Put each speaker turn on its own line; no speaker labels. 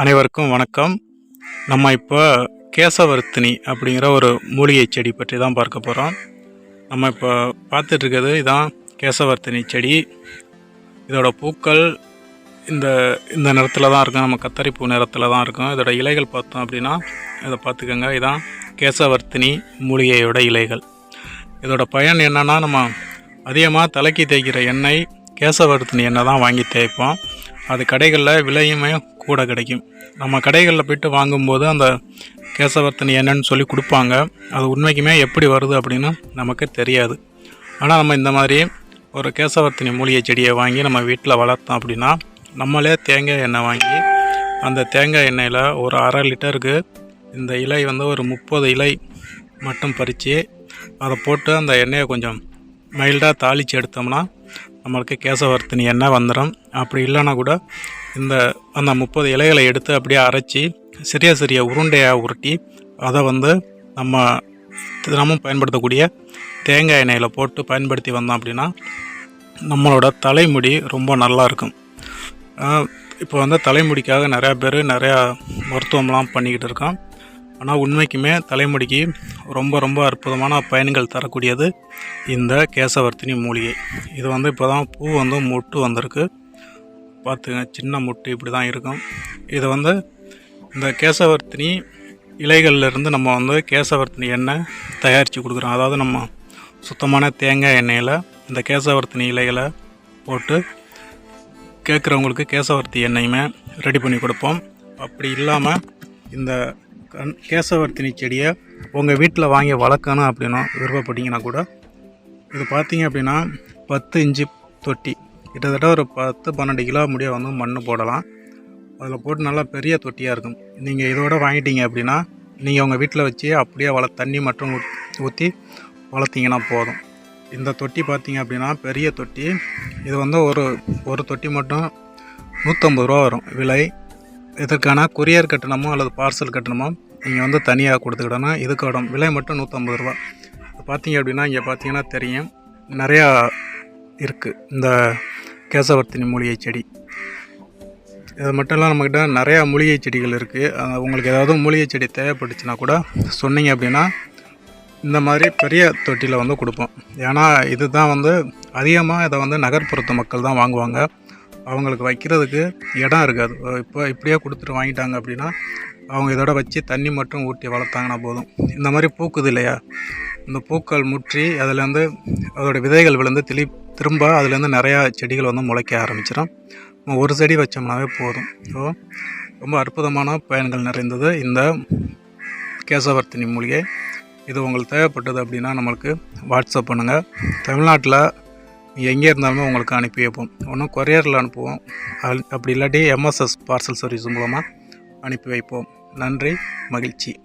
அனைவருக்கும் வணக்கம். நம்ம இப்போ கேசவர்த்தினி அப்படிங்கிற ஒரு மூலிகை செடி பற்றி தான் பார்க்க போகிறோம் நம்ம இப்போ பார்த்துட்ருக்கிறது இதுதான் கேசவர்த்தினி செடி. இதோட பூக்கள் இந்த இந்த நிறத்தில் தான் இருக்கும். நம்ம கத்தரிப்பூ நிறத்தில் தான் இருக்கும். இதோட இலைகள் பார்த்தோம் அப்படின்னா இதை பார்த்துக்கோங்க. இதுதான் கேசவர்த்தினி மூலிகையோட இலைகள். இதோட பயன் என்னென்னா நம்ம அதிகமாக தலைக்கு தேய்க்கிற எண்ணெய் கேசவர்த்தினி எண்ணெய் தான் வாங்கி தேய்ப்போம். அது கடைகளில் விலையுமே கூட கிடைக்கும். நம்ம கடைகளில் போயிட்டு வாங்கும்போது அந்த கேசவர்த்தனி என்னன்னு சொல்லி கொடுப்பாங்க. அது உண்மைக்குமே எப்படி வருது அப்படின்னு நமக்கு தெரியாது. ஆனால் நம்ம இந்த மாதிரி ஒரு கேசவர்த்தினி மூலிகை செடியை வாங்கி நம்ம வீட்டில் வளர்த்தோம் அப்படின்னா நம்மளே தேங்காய் எண்ணெய் வாங்கி அந்த தேங்காய் எண்ணெயில் ஒரு அரை லிட்டருக்கு இந்த இலை வந்து ஒரு முப்பது இலை மட்டும் பறித்து அதை போட்டு அந்த எண்ணெயை கொஞ்சம் மைல்டாக தாளித்து எடுத்தோம்னா நம்மளுக்கு கேசவர்த்தினி எண்ணெய் வந்துடும் அப்படி இல்லைன்னா கூட இந்த அந்த முப்பது இலைகளை எடுத்து அப்படியே அரைச்சி சிறிய சிறிய உருண்டையாக உருட்டி அதை வந்து நம்ம தினமும் பயன்படுத்தக்கூடிய தேங்காய் எண்ணெயில் போட்டு பயன்படுத்தி வந்தோம் அப்படின்னா நம்மளோட தலைமுடி ரொம்ப நல்லா இருக்கும். இப்போ வந்து தலைமுடிக்காக நிறையா பேர் நிறையா மருத்துவம்லாம் பண்ணிக்கிட்டு இருக்கோம் ஆனால் உண்மைக்குமே தலைமுடிக்கு ரொம்ப ரொம்ப அற்புதமான பயன்கள் தரக்கூடியது இந்த கேசவர்த்தினி மூலிகை. இது வந்து இப்போ தான் பூ வந்து மொட்டு வந்திருக்கு. பார்த்துங்க சின்ன முட்டு இப்படி தான் இருக்கும். இது வந்து இந்த கேசவர்த்தினி இலைகள்லேருந்து நம்ம வந்து கேசவர்த்தினி எண்ணெய் தயாரித்து கொடுக்குறோம். அதாவது நம்ம சுத்தமான தேங்காய் எண்ணெயில் இந்த கேசவர்த்தினி இலைகளை போட்டு கேட்குறவங்களுக்கு கேசவர்த்தி எண்ணெயுமே ரெடி பண்ணி கொடுப்போம். அப்படி இல்லாமல் இந்த கண் கேசவர்த்தினி செடியை உங்கள் வீட்டில் வாங்கி வளர்க்கணும் அப்படின்னா விருப்பப்பட்டீங்கன்னா கூட இது பார்த்தீங்க அப்படின்னா பத்து இன்ச்சு தொட்டி. கிட்டத்தட்ட ஒரு பத்து பன்னெண்டு கிலோ முடிய வந்து மண் போடலாம். அதில் போட்டு நல்லா பெரிய தொட்டியாக இருக்கும். நீங்கள் இதோட வாங்கிட்டீங்க அப்படின்னா நீங்கள் உங்கள் வீட்டில் வச்சு அப்படியே வள தண்ணி மட்டும் ஊற்றி வளர்த்திங்கன்னா போதும். இந்த தொட்டி பார்த்தீங்க அப்படின்னா பெரிய தொட்டி. இது வந்து ஒரு ஒரு தொட்டி மட்டும் நூற்றம்பது ரூபா வரும். விலை இதற்கான கொரியர் கட்டணமோ அல்லது பார்சல் கட்டணமோ நீங்கள் வந்து தனியாக கொடுத்துக்கிடணும் இதுக்கோட விலை மட்டும் நூற்றம்பது ரூபா. பார்த்தீங்க அப்படின்னா இங்கே பார்த்தீங்கன்னா தெரியும். நிறையா இருக்குது இந்த கேசவர்த்தினி மூலிகை செடி. இது மட்டும் இல்லை நம்மக்கிட்ட நிறையா மூலிகை செடிகள் இருக்குது உங்களுக்கு ஏதாவது மூலிகை செடி தேவைப்பட்டுச்சுன்னா கூட சொன்னீங்க அப்படின்னா இந்த மாதிரி பெரிய தொட்டியில் வந்து கொடுப்போம். ஏன்னா இது தான் வந்து அதிகமாக இதை வந்து நகர்ப்புறத்து மக்கள் தான் வாங்குவாங்க. அவங்களுக்கு வைக்கிறதுக்கு இடம் இருக்காது. இப்போ இப்படியே கொடுத்துட்டு வாங்கிட்டாங்க அப்படின்னா அவங்க இதோட வச்சு தண்ணி மட்டும் ஊட்டி வளர்த்தாங்கன்னா போதும். இந்த மாதிரி பூக்குது இல்லையா? இந்த பூக்கள் முற்றி அதுலேருந்து அதோடய விதைகள் விழுந்து திளி திரும்ப அதுலேருந்து நிறையா செடிகள் வந்து முளைக்க ஆரம்பிச்சிடும். ஒரு செடி வச்சோம்னாவே போதும். ஸோ ரொம்ப அற்புதமான பயன்கள் நிறைந்தது இந்த கேசவர்த்தினி மூலிகை. இது உங்களுக்கு தேவைப்பட்டது அப்படின்னா நம்மளுக்கு வாட்ஸ்அப் பண்ணுங்கள் தமிழ்நாட்டில் எங்கே இருந்தாலுமே உங்களுக்கு அனுப்பி வைப்போம். ஒன்றும் கொரியரில் அனுப்புவோம். அப்படி இல்லாட்டி எம்எஸ்எஸ் பார்சல் சர்வீஸ் மூலமாக அனுப்பி வைப்போம். நன்றி மகிழ்ச்சி.